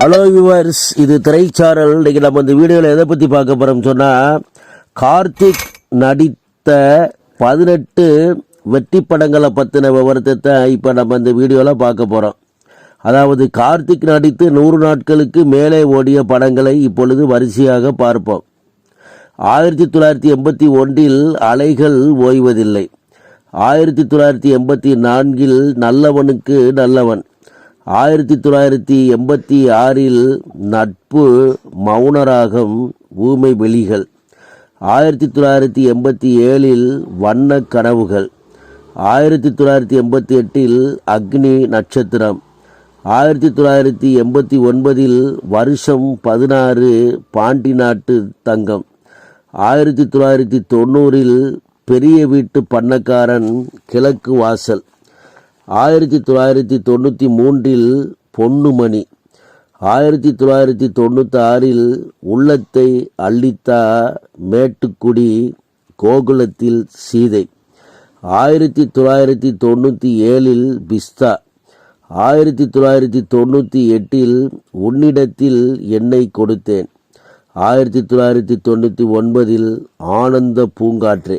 Hello viewers இது திரைச்சாரல். இன்றைக்கி நம்ம இந்த வீடியோவில் எதை பற்றி பார்க்க போகிறோம் சொன்னால் கார்த்திக் நடித்த பதினெட்டு வெற்றி படங்களை பற்றின விவரத்தை தான் இப்போ நம்ம இந்த வீடியோவில் பார்க்க போகிறோம் அதாவது கார்த்திக் நடித்து நூறு நாட்களுக்கு மேலே ஓடிய படங்களை இப்பொழுது வரிசையாக பார்ப்போம். ஆயிரத்தி தொள்ளாயிரத்தி எண்பத்தி ஒன்றில் அலைகள் ஓய்வதில்லை. ஆயிரத்தி தொள்ளாயிரத்தி எண்பத்தி நான்கில் நல்லவனுக்கு நல்லவன். ஆயிரத்தி தொள்ளாயிரத்தி எண்பத்தி ஆறில் நட்பு மௌனராகம் ஊமை வெளிகள். ஆயிரத்தி தொள்ளாயிரத்தி எண்பத்தி ஏழில் வண்ண கனவுகள். ஆயிரத்தி தொள்ளாயிரத்தி எண்பத்தி எட்டில் அக்னி நட்சத்திரம். ஆயிரத்தி தொள்ளாயிரத்தி எண்பத்தி ஒன்பதில் வருஷம் பதினாறு பாண்டி நாட்டு தங்கம். ஆயிரத்தி தொள்ளாயிரத்தி தொண்ணூறில் பெரிய வீட்டு பண்ணக்காரன் கிழக்கு வாசல். ஆயிரத்தி தொள்ளாயிரத்தி தொண்ணூற்றி மூன்றில் பொன்னுமணி. ஆயிரத்தி தொள்ளாயிரத்தி தொண்ணூற்றி ஆறில் உள்ளத்தை அள்ளித்தா மேட்டுக்குடி கோகுலத்தில் சீதை. ஆயிரத்தி தொள்ளாயிரத்தி தொண்ணூற்றி ஏழில் பிஸ்தா. ஆயிரத்தி தொள்ளாயிரத்தி தொண்ணூற்றி எட்டில் உன்னிடத்தில் என்னை கொடுத்தேன். ஆயிரத்தி தொள்ளாயிரத்தி தொண்ணூற்றி ஒன்பதில் ஆனந்த பூங்காற்றே.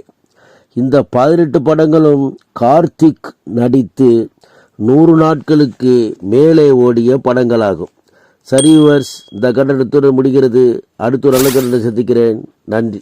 இந்த பதினெட்டு படங்களும் கார்த்திக் நடித்து நூறு நாட்களுக்கு மேலே ஓடிய படங்களாகும். சரிவர்ஸ் இந்த கட்டணத்துடன் முடிகிறது. அடுத்த ஒரு நல்ல கட்டணத்தை சந்திக்கிறேன். நன்றி.